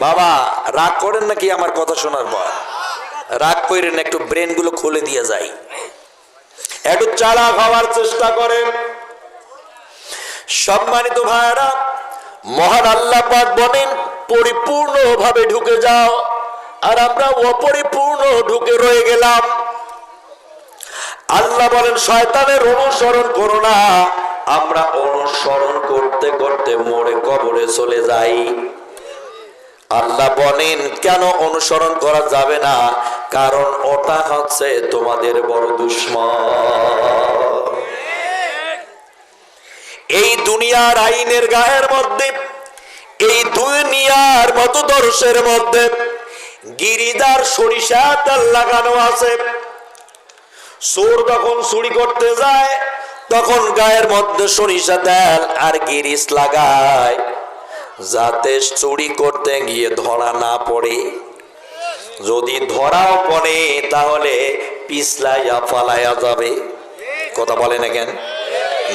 বাবা, রাগ করেন নাকি আমার কথা শোনার পর? রাগ করেন একটু ব্রেনগুলো খুলে দিয়ে যাই। একটু চালাক হওয়ার চেষ্টা করেন। সম্মানিত ভাইরা মহান আল্লাহ পাক বলেন পরিপূর্ণ ভাবে ঢুকে যাও। আর আমরা অপরিপূর্ণ ঢুকে রয়ে গেলাম। আল্লাহ বলেন, শয়তানের অনুসরণ করো না। আমরা অনুসরণ করতে করতে মোড়ে কবরে চলে যাই। আল্লাহ বলেন, কেন অনুসরণ করা যাবে না? কারণ ওটা হচ্ছে তোমাদের বড় দুশ্মন। এই দুনিয়ার আইনের গায়ের মধ্যে, এই দুনিয়ার মতো দর্শের মধ্যে গিরিদার সরিষা তেল লাগানো আছে। চোর যখন চুরি করতে যায়, তখন গায়ের মধ্যে সরিষা তেল আর গিরিস লাগায়। যাতে চুরি করতে গিয়ে ধরা না পড়ে। যদি ধরাও পড়ে, তাহলে পিছলাইয়া ফালাইয়া যাবে। কথা বলে না কেন?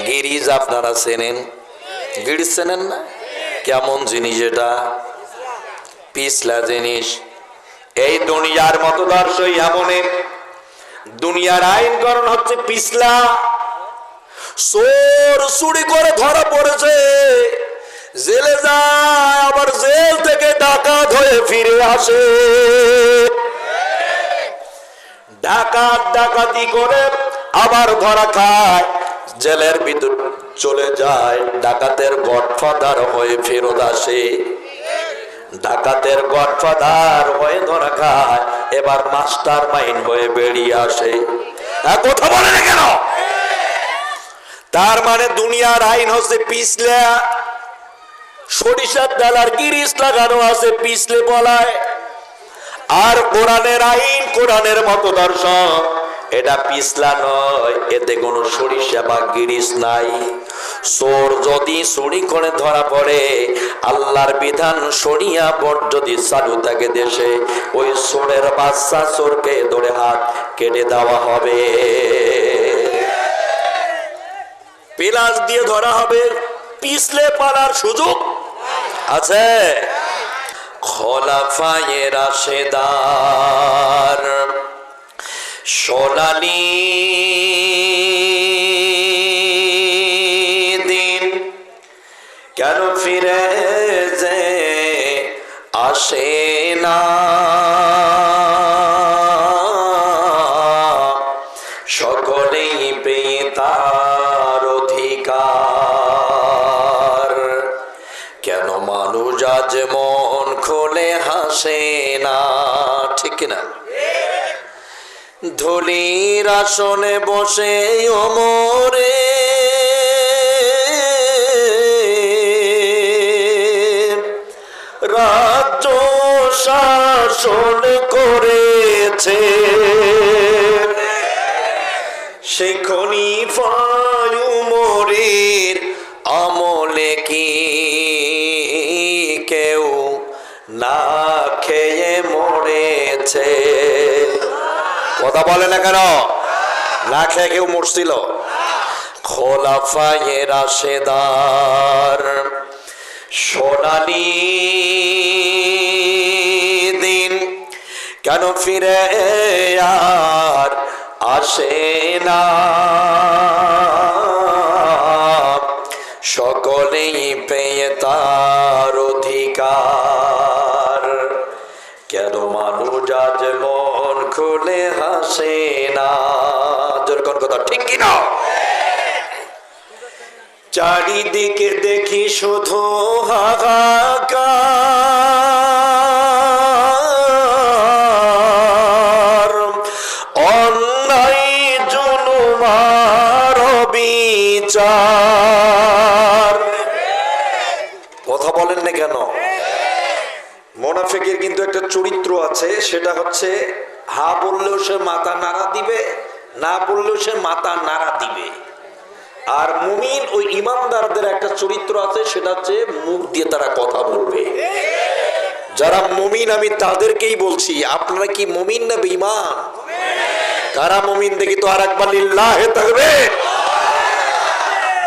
গিরিজ আপনারা চেনেন? গিরিজ চেনেন না? কেমন জিনিস এটা? পিছলা জিনিস। এই দুনিয়ার মতো দর্শই এমনই দুনিয়ার আইনকরণ হচ্ছে পিছলা। চোর চুরি করে ধরা পড়েছে। জেলে যায়, আবার জেল থেকে ডাকাত হয়ে ফিরে আসে। ডাকাত ডাকাতি করে আবার ধরা খায়, জেলের ভিতর চলে যায়। ডাকাতের গডফাদার হয়ে ফেরত আসে। ডাকাতের গডফাদার হয়ে ধরা খায়, এবার মাস্টার মাইন্ড হয়ে বেরিয়ে আসে। কথা বলে কেন? তার মানে দুনিয়ার আইন হচ্ছে পিছলে। সরিষার ডাল আর গিরিশ লাগানো আছে, পিছলে বলায়। আর কোরআনের আইন, কোরআনের মতো দর্শন এটা পিছলা নয়, এতে কোনো সরিষা বা গিরিশ নাই। চোর যদি চুরি করে ধরা পড়ে, আল্লাহর বিধান সরিয়া বট যদি চালু থাকে দেশে, ওই চোরের বাচ্চা চোরকে ধরে হাত কেটে দেওয়া হবে। পেলাস দিয়ে ধরা হবে, পিছলে পালার সুযোগ আছে? খোলাফায়ে রাশেদার সোনালি দিন কেন ফিরে যে আসে না? না ঠিক না ধুলির আসনে বসে অমরে রাজ্য শাসন করেছে। সে খনিফায় উমরের আমলে কথা বলে না কেন? না খেয়ে কেউ মরছিল। খোলাফায়ে রাশেদার সোনালি দিন কেন ফিরে আর আসে না? সকলেই পেয়ে তার খুলে হাসে না। কোন কথা? ঠিক কিনা চারিদিকে দেখি শুধু হাহাকার। সে মাথা নাড়া দিবে, না বললেও সে মাথা নাড়া দিবে। আর মুমিন ওই ইমানদারদের একটা চরিত্র আছে, সেটা হচ্ছে মুখ দিয়ে তারা কথা বলবে। যারা মুমিন, আমি তাদেরকেই বলছি, আপনারা কি মুমিন না বেঈমান? কারা মুমিন দেখি তো আর একবার লিল্লাহে থাকবে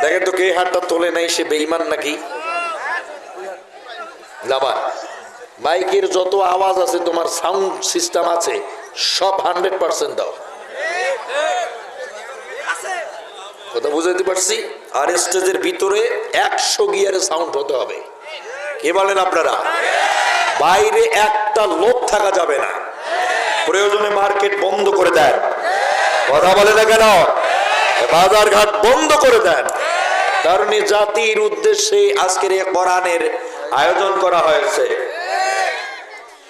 দেখেন তো কে হাতটা তোলে নাই, সে বেঈমান নাকি? নামা মাইকের যত আওয়াজ আছে, তোমার সাউন্ড সিস্টেম আছে সব হান্ড্রেড পার্সেন্ট দাও। কথা বুঝাইতে পারছি? আর স্টেজের ভিতরে একশো গিয়ারে সাউন্ড হতে হবে। কে বলেন আপনারা? বাইরে একটা লোক থাকা যাবে না। প্রয়োজনে মার্কেট বন্ধ করে দেন। কথা বলে না কেন? বাজার ঘাট বন্ধ করে দেন। কারণ জাতির উদ্দেশ্যে আজকের এই কোরআনের আয়োজন করা হয়েছে।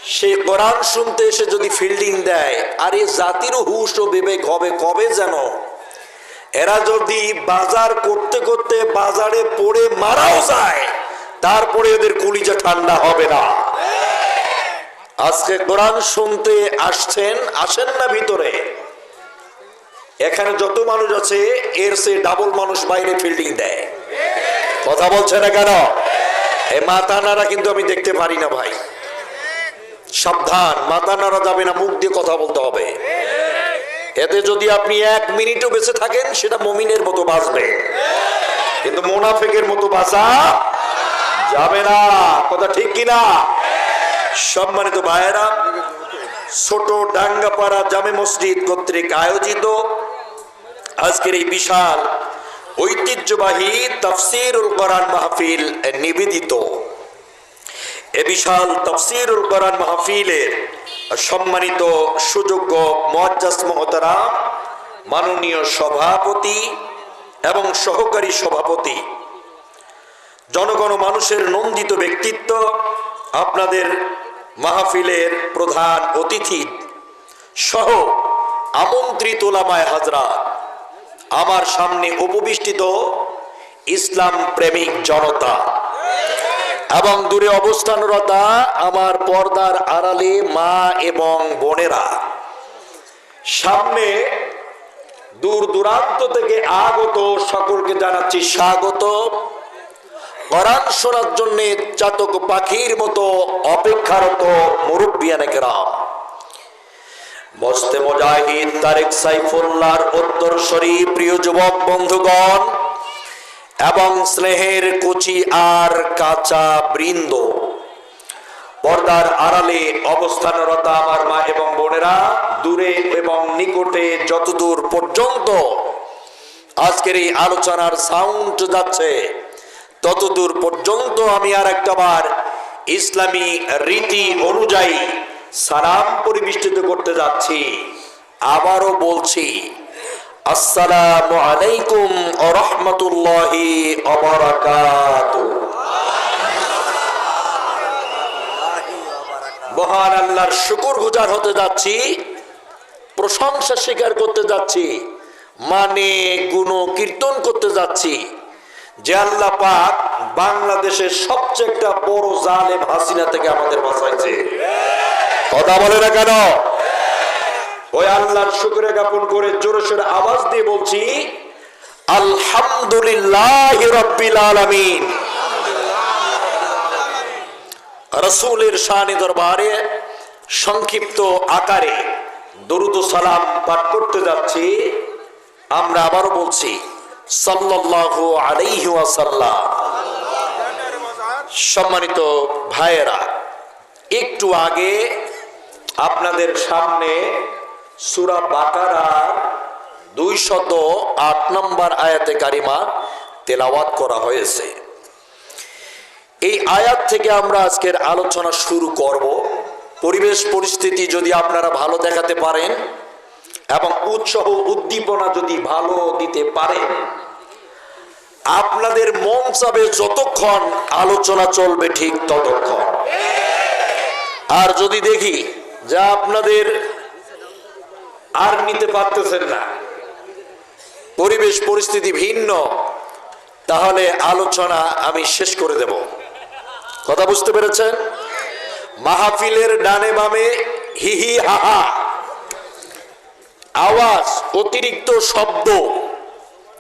সে কোরআন শুনতে এসে যদি ফিল্ডিং দেয়, আর এই জাতিরও হুশ ও বিবেক হবে কবে যেন? এরা যদি বাজার করতে করতে বাজারে পড়ে মারাও যায়, তারপরে এদের কুলিজা ঠান্ডা হবে না। আজকে কোরআন শুনতে আসছেন, আসেন না ভিতরে। এখানে যত মানুষ আছে, এর সে ডাবল মানুষ বাইরে ফিল্ডিং দেয়। কথা বলছে না কেন? এ মাথা নাড়া কিন্তু আমি দেখতে পারি না ভাই। সাবধান, মাথা নাড়া যাবে না, মুখ দিয়ে কথা বলতে হবে। এতে যদি আপনি এক মিনিটও বেঁচে থাকেন, সেটা মমিনের মতো বাঁচবে। কিন্তু মোনাফেকের মতো বাঁচা যাবে না। কথা ঠিক কিনা? সম্মানিত ভাইয়েরা, ছোট ডাঙ্গাপাড়া জামে মসজিদ কর্তৃক আয়োজিত আজকের এই বিশাল ঐতিহ্যবাহী তফসিরুল কোরআন মাহফিল নিবেদিত। এ বিশাল তফসিরুল কোরআন মাহফিলের সম্মানিত সুযোগ্য মজ্জাস মহতারা মাননীয় সভাপতি এবং সহকারী সভাপতি, জনগণ মানুষের নন্দিত ব্যক্তিত্ব, আপনাদের মাহফিলের প্রধান অতিথি সহ আমন্ত্রিত ওলামায় হাজরা আমার সামনে উপবিষ্টিত ইসলাম প্রেমিক জনতা। এবং দূরে অবস্থানরতা আমার পর্দার আড়ালে মা এবং বোনেরা। সামনে দূর দূরান্ত থেকে আগত সকলকে জানাচ্ছি স্বাগত। কোরআন শোনার জন্য চাতক পাখির মতো অপেক্ষারত মুরব্বিয়ানেকেরাম মস্তে মুজাহিদ তারেক সাইফুল্লাহর উত্তরসরি প্রিয় যুবক বন্ধুগণ এবং স্নেহের কুচি আর কাঁচা বৃন্দ। পর্দার আড়ালে অবস্থানরত আমার মা এবং বোনেরা, দূরে এবং নিকটে যতদূর পর্যন্ত আজকের এই আলোচনার সাউন্ড যাচ্ছে, ততদূর পর্যন্ত আমি আর একটাবার ইসলামী রীতি অনুযায়ী সালাম পরিবেষ্টিত করতে যাচ্ছি। আবারও বলছি আসসালামু আলাইকুম মহান আল্লাহর শুকুর গুজার হতে যাচ্ছি, প্রশংসা স্বীকার করতে যাচ্ছি মানে গুণ কীর্তন করতে যাচ্ছি, যে আল্লাহ পাক বাংলাদেশের সবচেয়ে একটা বড় জালেম হাসিনা থেকে আমাদের বাঁচাইছে। কথা বলে না কেন? ওই আল্লাহর শুক্রে জ্ঞাপন করে জোরে সোরে আওয়াজ দিয়ে বলছি, আলহামদুলিল্লাহ রব্বিল আলামিন। রসুলের শানি দরবারে সংক্ষিপ্ত আকারে দরুদ সালাম পাঠ করতে যাচ্ছি। আমরা আবারও বলছি, সাল্লাল্লাহু আলাইহি ওয়াসাল্লাম। সম্মানিত ভাইয়েরা, একটু আগে আপনাদের সামনে সুরা বাকারা দুই শত আট নম্বর আয়াতে কারিমা তেলাওয়াত করা হয়েছে। এই আয়াত থেকে আমরা আজকের আলোচনা শুরু করব। পরিবেশ পরিস্থিতি যদি আপনারা ভালো দেখাতে পারেন এবং উৎসাহ উদ্দীপনা যদি ভালো দিতে পারেন, আপনাদের মন চাবে যতক্ষণ আলোচনা চলবে ঠিক ততক্ষণ। আর যদি দেখি যা আপনাদের আর নিতে পারতেছেন না। পরিবেশ, পরিস্থিতি ভিন্ন। তাহলে আলোচনা আমি শেষ করে দেব। কথা বুঝতে পেরেছেন? মাহফিলের ডানে বামে হিহি হাহা আওয়াজ, অতিরিক্ত শব্দ।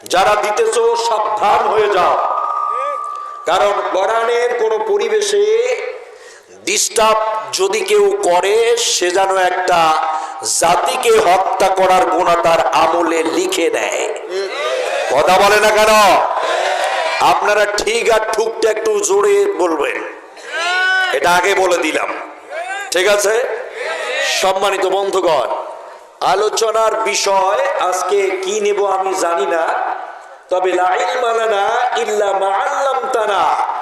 যারা দিতেছ সাবধান হয়ে যাও। কারণ কোরআনের কোন পরিবেশে ডিস্টার্ব যদি কেউ করে, সে যেন একটা জাতিকে হত্যা করার গুণা তার আমলে লিখে নেয়। কথা বলে না কেন? আপনারা ঠিক আর ঠুকটা একটু জোরে বলবেন। এটা আগে বলে দিলাম। ঠিক আছে? সম্মানিত বন্ধুগণ, আলোচনার বিষয় আজকে কি নেব আমি জানি না, তবে লাইলমালানা ইল্লা মাআল্লামতানা ইন্নাকা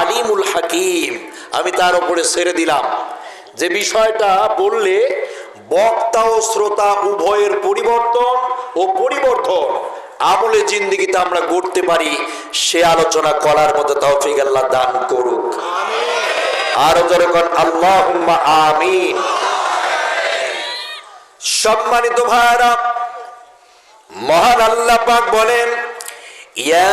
আলিমুল হাকিম। আমি তার উপরে ছেড়ে দিলাম। যে বিষয়টা বললে বক্তা ও শ্রোতা উভয়ের পরিবর্তন ও পরিবর্তন আমলে জিন্দিগিতে আমরা গড়তে পারি সে আলোচনা করার মতো তৌফিক আল্লাহ দান করুক। আরও যখন আল্লাহ আমিন। সম্মানিত ভাইরা মহান আল্লাহ পাক বলেন ইয়া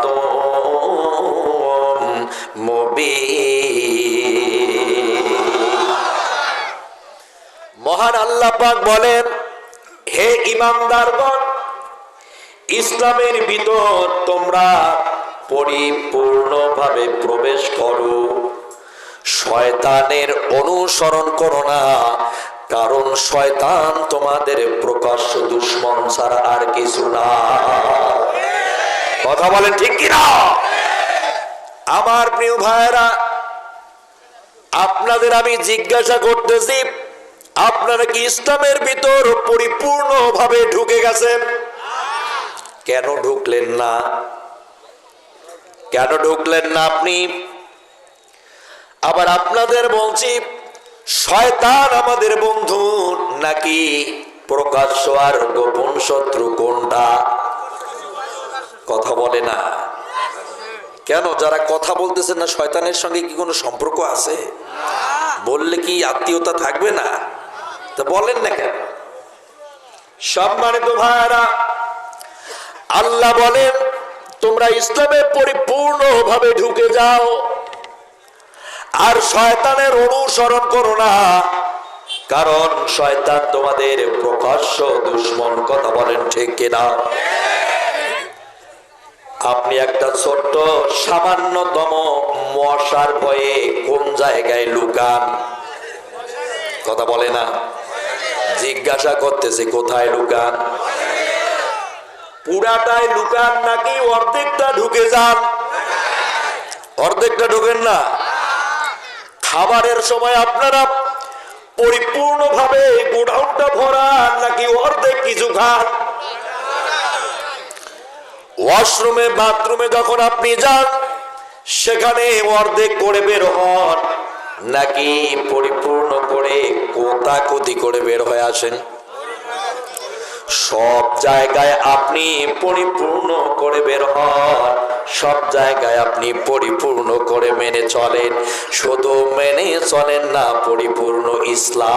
মহান আল্লাহ পাক বলেন, হে ইমানদারগণ, ইসলামের ভিতর তোমরা পরিপূর্ণভাবে প্রবেশ করো। শয়তানের অনুসরণ করো না, কারণ শয়তান তোমাদের প্রকাশ্য দুশ্মন ছাড়া আর কিছু না। কথা বলেন ঠিক কিনা? আমার প্রিয় ভাইয়েরা, আপনাদের আমি জিজ্ঞাসা করতেছি আপনারা কি ইসলামের ভিতর পরিপূর্ণভাবে ঢুকে গেছেন? কেন ঢুকলেন না? কেন ঢুকলেন না আপনি? আবার আপনাদের বলছি, শয়তান আমাদের বন্ধু নাকি প্রকাশ্য আর গোপন শত্রু কোনটা? কথা বলে না। কেন? যারা কথা বলতেছেন না, শয়তানের সঙ্গে কি কোনো সম্পর্ক আছে? বললে কি আত্মীয়তা থাকবে না? তা বলেন না কেন? সম্মানিত ভাইরা আল্লাহ বলেন, তোমরা ইসলামে পরিপূর্ণভাবে ঢুকে যাও, আর শয়তানের অনুসরণ করো না, কারণ শয়তান তোমাদের প্রকাশ্য দুশ্মন কথা বলেন ঠিক কিনা? আপনি একটা ছোট্ট, সামান্যতম মশার ভয়ে কোন জায়গায় লুকান? কথা বলে না। জিজ্ঞাসা করতেছে, কোথায় লুকান? পুরাটাই লুকান নাকি অর্ধেকটা ঢুকে যান? অর্ধেকটা ঢুকেন না? খাবারের সময় আপনারা পরিপূর্ণভাবে গোডাউনটা ভরান নাকি অর্ধেক কিছু খান? ওয়াশরুমে, বাথরুমে যখন আপনি যান, সেখানে অর্ধেক করে বের হন। নাকি পরিপূর্ণ করে কোতাকুতি করে বের হয়ে আসেন? সব জায়গায় আপনি পরিপূর্ণ করে বের হন। সব জায়গায় আপনি পরিপূর্ণ করে মেনে চলেন। শুধু মেনে চলেন না, পরিপূর্ণ ইসলাম।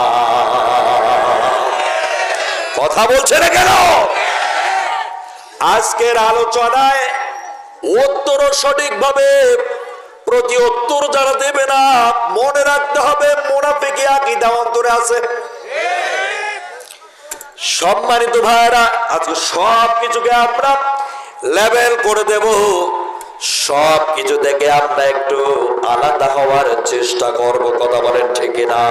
কথা বলছে না কেন? আজকের আলোচনায় উত্তর সঠিকভাবে প্রতি উত্তর যারা দেবে না, মনে রাখতে হবে মোনাফিকে আকিদা অন্তরে আছে। সম্মানিত ভাইরা আজকে সব কিছুকে আমরা লেভেল করে দেব। সব কিছু থেকে আমরা একটু আলাদা হওয়ার চেষ্টা করব, কথা বলেন ঠিক না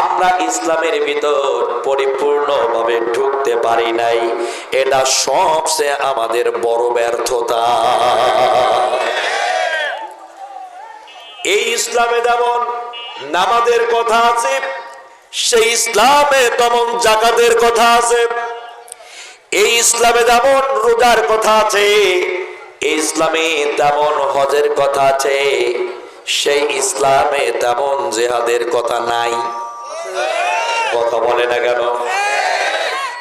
আমরা ইসলামের ভিতর পরিপূর্ণভাবে ঢুকতে পারি নাই। এটা সবচেয়ে আমাদের বড় ব্যর্থতা। এই ইসলামে যেমন নামাজের কথা আছে, সেই ইসলামে তেমন জাকাতের কথা আছে। এই ইসলামে যেমন রোজার কথা আছে ইসলামে তেমন হজের কথা আছে। সেই ইসলামে তেমন জেহাদের কথা নাই। কথা বলে না কেন?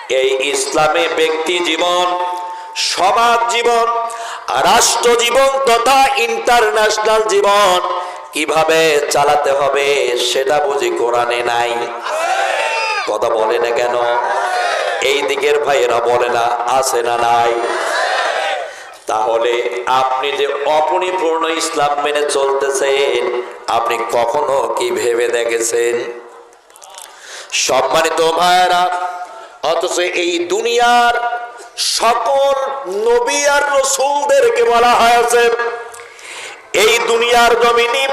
এই ইসলামে ব্যক্তি জীবন, সমাজ জীবন, রাষ্ট্র জীবন তথা ইন্টারন্যাশনাল জীবন কীভাবে চালাতে হবে সেটা বুঝি কোরআনে নাই। কথা বলে না কেন? এই দিকের ভাইয়েরা বলে না, আছে না নাই। তাহলে আপনি যে অপরিপূর্ণ ইসলাম মেনে চলতেছেন, আপনি কখনো কি ভেবে দেখেছেন? সম্মানিত ভাইয়েরা, অথচ এই দুনিয়ার সকল নবী আর রসুলদেরকে বলা হয়েছে, এই দুনিয়ার জমিনে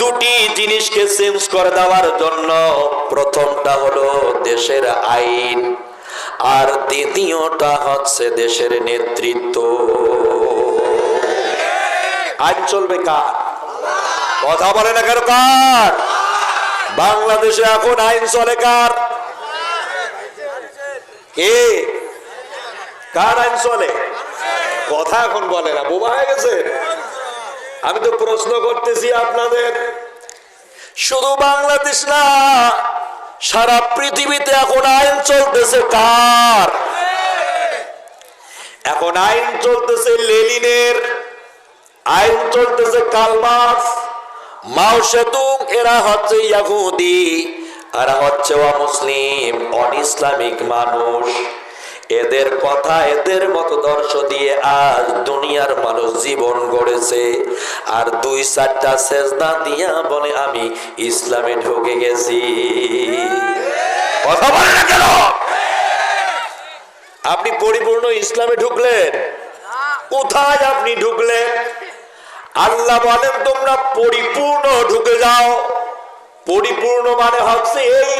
দুটি জিনিসকে চেঞ্জ করে দেওয়ার জন্য। প্রথমটা হলো দেশের আইন, আর দ্বিতীয়টা হচ্ছে দেশের নেতৃত্ব। আইন চলবে কার? কথা বলে না কেন কার? বাংলাদেশে এখন আইন চলে কার? কে? কার আইন চলে? কথা এখন বলে না, বোবা হয়ে গেছে। আমি তো প্রশ্ন করতেছি আপনাদের। শুধু বাংলাদেশ না, সারা পৃথিবীতে এখন আইন চলতেছে কার? এখন আইন চলতেছে লেলিনের আইন চলতেছে কালমাস মাও সেতুং, এরা হচ্ছে ইয়াহুদি, এরা হচ্ছে অমুসলিম অন ইসলামিক মানুষ। এদের কথা, এদের মতো দর্শ দিয়ে আজ দুনিয়ার মানুষ জীবন গড়েছে। আর দুই চারটা সেজদা দিয়া বলে, আমি ইসলামে ঢুকে গেছি। কথা বলে না কেন? আপনি পরিপূর্ণ ইসলামে ঢুকলেন। কোথায় আপনি ঢুকলেন? আল্লাহ বলেন, তোমরা পরিপূর্ণ ঢুকে যাও। পরিপূর্ণ মানে হচ্ছে এই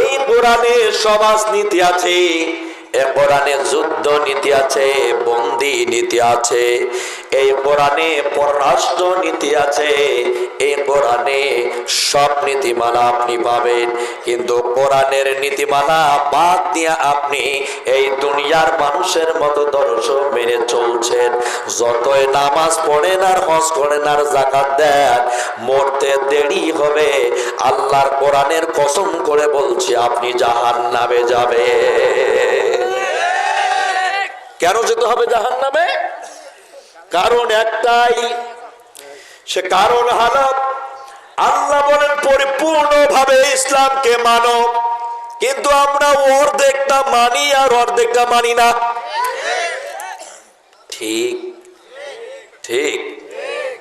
এই কোরআনে সমাজ নীতি আছে, এ কোরআনে যুদ্ধ নীতি আছে, বন্দি নীতি আছে এই কোরআনে পররাষ্ট্র নীতি আছে, এই কোরআনে সব নীতিমালা আপনি পাবেন। কিন্তু কোরআনের নীতিমালা বাদ দিয়ে আপনি এই দুনিয়ার মানুষের মতো দর্শ মেনে চলছেন। যতই নামাজ পড়েন আর হজ করেন আর জাকাত দেন, মরতে দেরি হবে। আল্লাহর কোরআনের কসম করে বলছি, আপনি জাহান নামে যাবে কেন যেতে হবে জাহান নামে কারণ একটাই, সে কারণ হালত আল্লাহ বলেন, পরিপূর্ণভাবে ইসলামকে মানো। কিন্তু আমরা অর্ধেকটা মানি আর অর্ধেকটা মানি না। ঠিক ঠিক।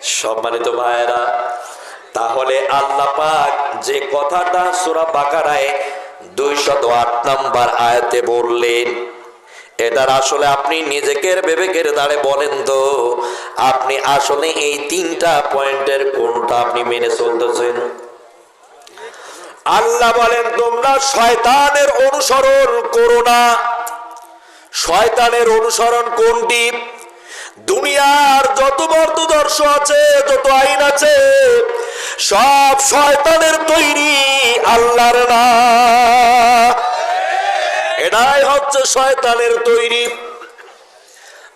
সম্মানিত ভাইয়েরা, তাহলে আল্লাহ পাক যে কথাটা সুরা বাকারায় দুইশত আট নম্বর আয়াতে বললেন এটার আসলে আপনি নিজেকে বিবেকের দাঁড়ে বলেন তো। আপনি আসলে এই তিনটা পয়েন্টের কোনটা আপনি মেনে চলতেছেন? আল্লাহ বলেন, তোমরা শয়তানের অনুসরণ করো না। শয়তানের অনুসরণ কোনটি? দুনিয়ার যত বর্তদর্শ আছে, যত আইন আছে, সব শয়তানের তৈরি আল্লাহর না। এটাই হচ্ছে শয়তানের তৈরি।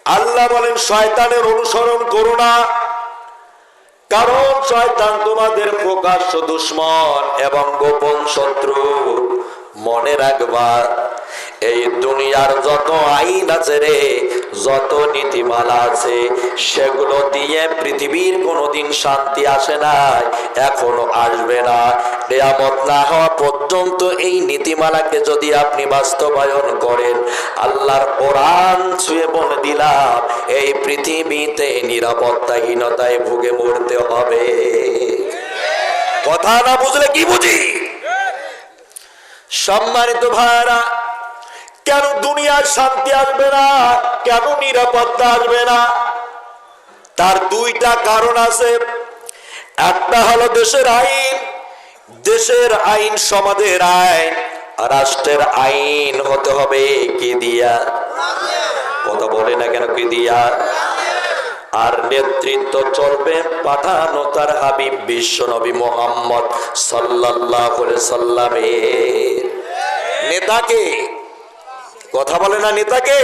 আল্লাহ বলেন, শয়তানের অনুসরণ করো না। কারণ শয়তান তোমাদের প্রকাশ্য দুশ্মন এবং গোপন শত্রু। মনে রাখবা এই দুনিয়ার যত আইন আছে রে, যত নীতিমালা আছে, সেগুলো দিয়ে পৃথিবীর কোনোদিন শান্তি আসে না এখনও আসবে না। নিয়ামত না হওয়া পর্যন্ত এই নীতিমালাকে যদি আপনি বাস্তবায়ন করেন, আল্লাহর কোরআন ছুঁয়ে বলে দিলাম, এই পৃথিবীতে নিরাপত্তাহীনতায় ভুগে মরতে হবে। কথা না বুঝলে কি বুঝি? সম্মানিত ভাইরা কেন দুনিয়ার শান্তি আসবে না? কেন নিরাপত্তা আসবে না? তার দুইটা কারণ আছে। একটা হলো দেশের আইন। দেশের আইন সমাজের আইন, রাষ্ট্রের আইন হতে হবে কি দিয়া? কথা বলে না কেন কি দিয়া? আর নেতৃত্ব চলবে পাঠানো তার হাবিব বিশ্ব নবী মোহাম্মদ সাল্লাহ সাল্লামের। নেতাকে। কথা বলে না নেতাকে?